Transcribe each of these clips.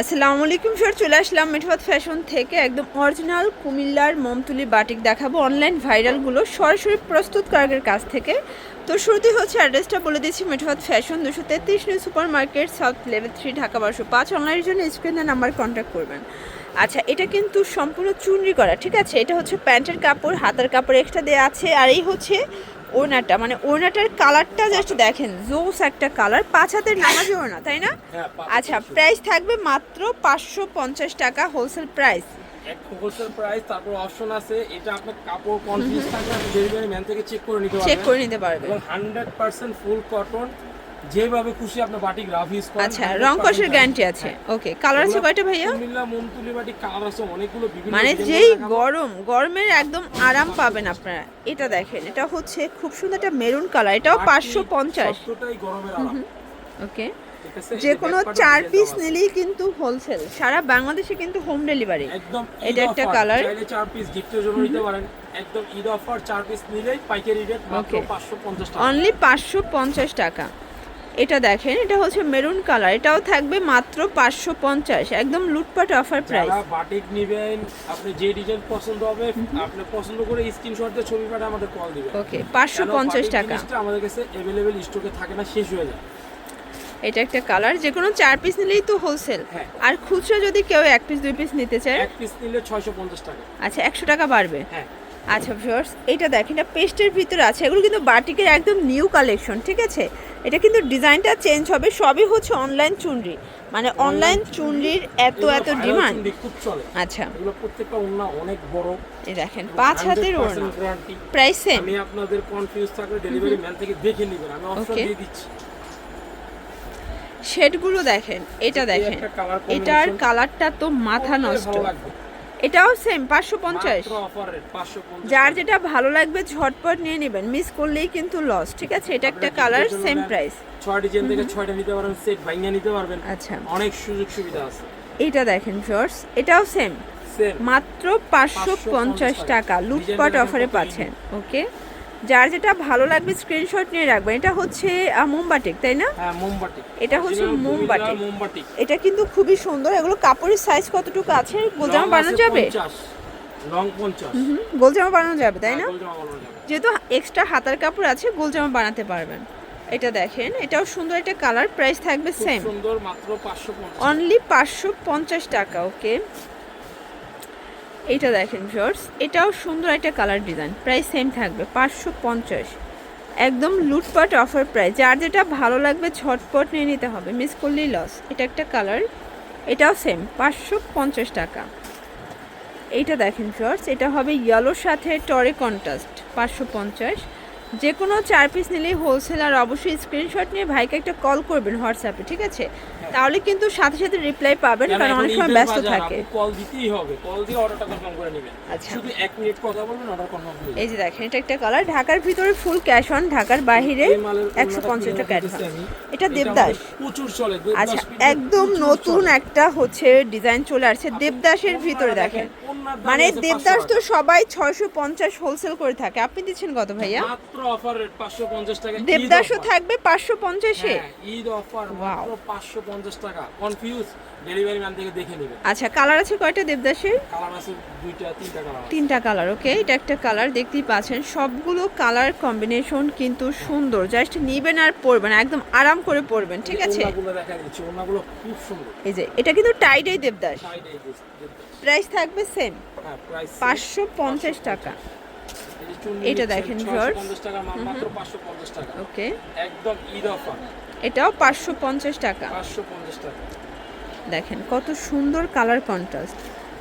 আসসালামু আলাইকুম স্যার চলে আসলাম মেঠবাদ ফ্যাশন থেকে। একদম অরিজিনাল কুমিল্লার মমতুলি বাটিক দেখাবো। অনলাইন ভাইরালগুলো সরাসরি প্রস্তুতকারকের কাছ থেকে। তো শুরুতেই হচ্ছে অ্যাড্রেসটা বলে দিচ্ছি মেঠবাদ ফ্যাশন দুশো তেত্রিশ new super market south level three Dhaka বারোশো পাঁচ। অনলাইনের জন্য স্ক্রিনে নাম্বার কন্ট্যাক্ট করবেন। আচ্ছা এটা কিন্তু সম্পূর্ণ চুনরি করা, ঠিক আছে? এটা হচ্ছে প্যান্টের কাপড়, হাতার কাপড় এক্সট্রা দেওয়া আছে। আর এই হচ্ছে ওড়নাটা মানে ওড়নাটার কালারটা জাস্ট দেখেন জোস একটা কালার পাঁচ হাতের নামাজি ওড়না তাই না? হ্যাঁ, আচ্ছা প্রাইস থাকবে মাত্র পাঁচশো পঞ্চাশ টাকা হোলসেল প্রাইস হোলসেল প্রাইস তারপর অপশন আছে এটা আপনার কাপড় কনফিউজ থাকলে আপনি ডেলিভারি ম্যান থেকে চেক করে নিতে চেক করে নিতে পারবে এবং হান্ড্রেড পার্সেন্ট ফুল কটন যেভাবে খুশি আপনি বাটিক রাফ ইউজ করেন আচ্ছা রং কষের গ্যারান্টি আছে। ওকে কালার আছে কয়টা ভাইয়া? কুমিল্লা মমতুলি বাটিক কালার আছে অনেকগুলো বিভিন্ন মানে যেই গরম গরমের একদম আরাম পাবেন আপনারা। এটা দেখেন এটা হচ্ছে খুব সুন্দর একটা মেরুন কালার এটাও বাটিক পাঁচশো পঞ্চাশ। সবটাই গরমের আরাম। ওকে। যে কোনো চার পিস নিলেই কিন্তু হোলসেল সারা বাংলাদেশে কিন্তু হোম ডেলিভারি একদম এটা একটা কালার চাইলে চার পিস গিফটের জন্য নিতে পারেন। একদম ঈদ অফার চার পিস নিলেই পাইকারি রেট মাত্র 550 টাকা। অনলি পাঁচশো পঞ্চাশ টাকা। এটা দেখেন এটা হচ্ছে মেরুন কালার এটাও থাকবে মাত্র পাঁচশো পঞ্চাশ একদম লুটপাট অফার প্রাইস বাটিক নেবেন আপনি যে ডিজাইন পছন্দ হবে আপনি পছন্দ করে স্ক্রিনশট দিয়ে ছবি পাঠিয়ে আমাদের কল দিবেন। ওকে পাঁচশো পঞ্চাশ টাকা। আমাদের কাছে অ্যাভেলেবেল স্টকে থাকে না শেষ হয়ে যায়। এটা একটা কালার যে কোনো চার পিস নিলেই তো হোলসেল হ্যাঁ। আর খুচরা যদি কেউ এক পিস দুই পিস নিতে চায়? এক পিস নিলে 650 টাকা। আচ্ছা একশো টাকা বাড়বে। হ্যাঁ। আচ্ছা ভিউয়ার্স এটা দেখেন এটা পেস্টের ভিতরে আছে। এগুলো কিন্তু বাটিকের একদম নিউ কালেকশন ঠিক আছে? এটা কিন্তু ডিজাইনটা চেঞ্জ হবে সবই হচ্ছে অনলাইন চুনরি। মানে অনলাইন চুনরির এত এত ডিমান্ড আচ্ছা। এগুলো প্রত্যেকটা ওন্না অনেক বড়। এই দেখেন পাঁচ হাতের ওড়না। প্রাইস সেম আমি আপনাদের কনফিউজ থাকলে ডেলিভারি ম্যান থেকে দেখে নেবেন আমি অপশন দিয়ে দিচ্ছি। শেডগুলো দেখেন এটা দেখেন। এটার কালারটা তো মাথা নষ্ট। এটাও সেম পাঁচশো পঞ্চাশ। মাত্র অফার রেট 550 যার যেটা ভালো লাগবে ঝটপট নিয়ে নেবেন। মিস করলেই কিন্তু লস ঠিক আছে? এটা একটা কালার সেম প্রাইস ছয় ডিজাইন থেকে ছয়টা নিতে পারবেন সেট ভাঙিয়ে নিতে পারবেন। আচ্ছা। অনেক সুযোগ সুবিধা আছে। এটা দেখেন শর্টস এটাও সেম সেম মাত্র পাঁচশো পঞ্চাশ টাকা। লুটপাট অফারে পাচ্ছেন ওকে যার যেটা ভালো লাগবে স্ক্রিনশট নিয়ে রাখবেন। এটা হচ্ছে মোমবাটিক তাই না? হ্যাঁ এটা হচ্ছে মোমবাতি। এটা কিন্তু খুবই সুন্দর। এগুলো কাপড়ের সাইজ কতটুকু আছে? গোলজামা বানানো যাবে? লং 50 হুম গোলজামা বানানো যাবে তাই না? হ্যাঁ, যাবে। যেহেতু এক্সট্রা হাতার কাপড় আছে গোলজামা বানাতে পারবেন। এটা দেখেন এটাও সুন্দর একটা কালার প্রাইস থাকবে সেম সুন্দর মাত্র 550 অনলি পাঁচশো পঞ্চাশ টাকা ওকে এইটা দেখেন শর্টস এটাও সুন্দর একটা কালার ডিজাইন প্রায় সেম থাকবে, পাঁচশো পঞ্চাশ। একদম লুটপাট অফার প্রাইস যার যেটা ভালো লাগবে ছটপট নিয়ে নিতে হবে মিস করলেই লস এটা একটা কালার এটাও সেম পাঁচশো পঞ্চাশ টাকা। এইটা দেখেন শর্টস এটা হবে ইয়েলোর সাথে টরে কন্ট্রাস্ট পাঁচশো পঞ্চাশ। যে কোনো চার পিস নিলেই হোলসেল আর অবশ্যই স্ক্রিনশট নিয়ে ভাইকে একটা কল করবেন হোয়াটসঅ্যাপে ঠিক আছে? তাহলে কিন্তু সাথে সাথে রিপ্লাই পাবেন কারণ অনেক সময় ব্যস্ত থাকে। কল দিতেই হবে। কল দিয়ে অর্ডারটা কনফার্ম করে নেবেন। আচ্ছা। শুধু এক মিনিট কথা বলবেন অর্ডার কনফার্ম হয়ে যাবে। এই যে দেখেন এটা একটা কালার ঢাকার ভিতরে ফুল ক্যাশ অন ঢাকার বাইরে এই মালের একশো ওড়নাটা পঞ্চাশ কিনে টাকা দিতেছি অ্যাডভান্স এটা দেবদাস। প্রচুর চলে আচ্ছা একদম নতুন একটা হচ্ছে ডিজাইন চলে আসছে দেবদাসের ভিতরে দেখেন মানে দেবদাস তো সবাই ছয়শো পঞ্চাশ হোলসেল করে থাকে। আপনি দিচ্ছেন কত ভাইয়া? মাত্র অফার রেট 550 টাকা দেবদাসও থাকবে পাঁচশো পঞ্চাশে? হ্যাঁ, ঈদ অফার. মাত্র 550 টাকা। কনফিউজ ডেলিভারি ম্যান থেকে দেখে নেবেন আচ্ছা কালার আছে কয়টা দেবদাসের? কালার আছে দুইটা তিনটা কালার তিনটা কালার ওকে এটা একটা কালার দেখতেই পাচ্ছেন। সবগুলো কালার কম্বিনেশন কিন্তু সুন্দর। জাস্ট নিবেন আর পরবেন একদম আরাম করে পরবেন ঠিক আছে? দেখা ওড়নাগুলো খুব সুন্দর। এই যে এটা কিন্তু টাইডাই দেবদাস। যে দেবদাস। প্রাইস থাকবে সেম হ্যাঁ প্রাইস পাঁচশো পঞ্চাশ টাকা। এটা দেখেন, viewers। 550 টাকা মা- মাত্র 550 টাকা। ওকে। একদম ঈদ অফার। এটাও পাঁচশো পঞ্চাশ টাকা। 550 টাকা। দেখেন কত সুন্দর কালার কন্ট্রাস্ট।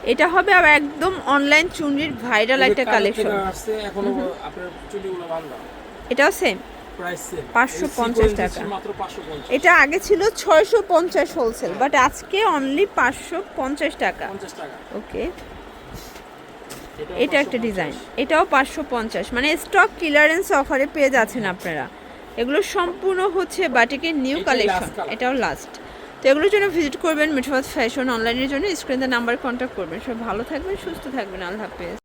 এটা হবে আর একদম অনলাইন চুনরির ভাইরাল একটা কালেকশন। এখনও আপনার এটাও সেম সেম 550 টাকা। এটা আগে ছিল ছয়শো পঞ্চাশ হোলসেল বাট আজকে অনলি পাঁচশো পঞ্চাশ টাকা। ওকে এটা একটা ডিজাইন। এটাও পাঁচশো পঞ্চাশ। মানে স্টক ক্লিয়ারেন্স অফারে পেয়ে যাচ্ছেন আপনারা। এগুলো সম্পূর্ণ হচ্ছে বাটিকের নিউ কালেকশন এটাও লাস্ট তো এগুলোর জন্য ভিজিট করবেন মিঠবাদ ফ্যাশন অনলাইনের জন্য। স্ক্রিনে নাম্বার কন্ট্যাক্ট করবেন। সব ভালো থাকবেন সুস্থ থাকবেন। আল্লাহ হাফেজ।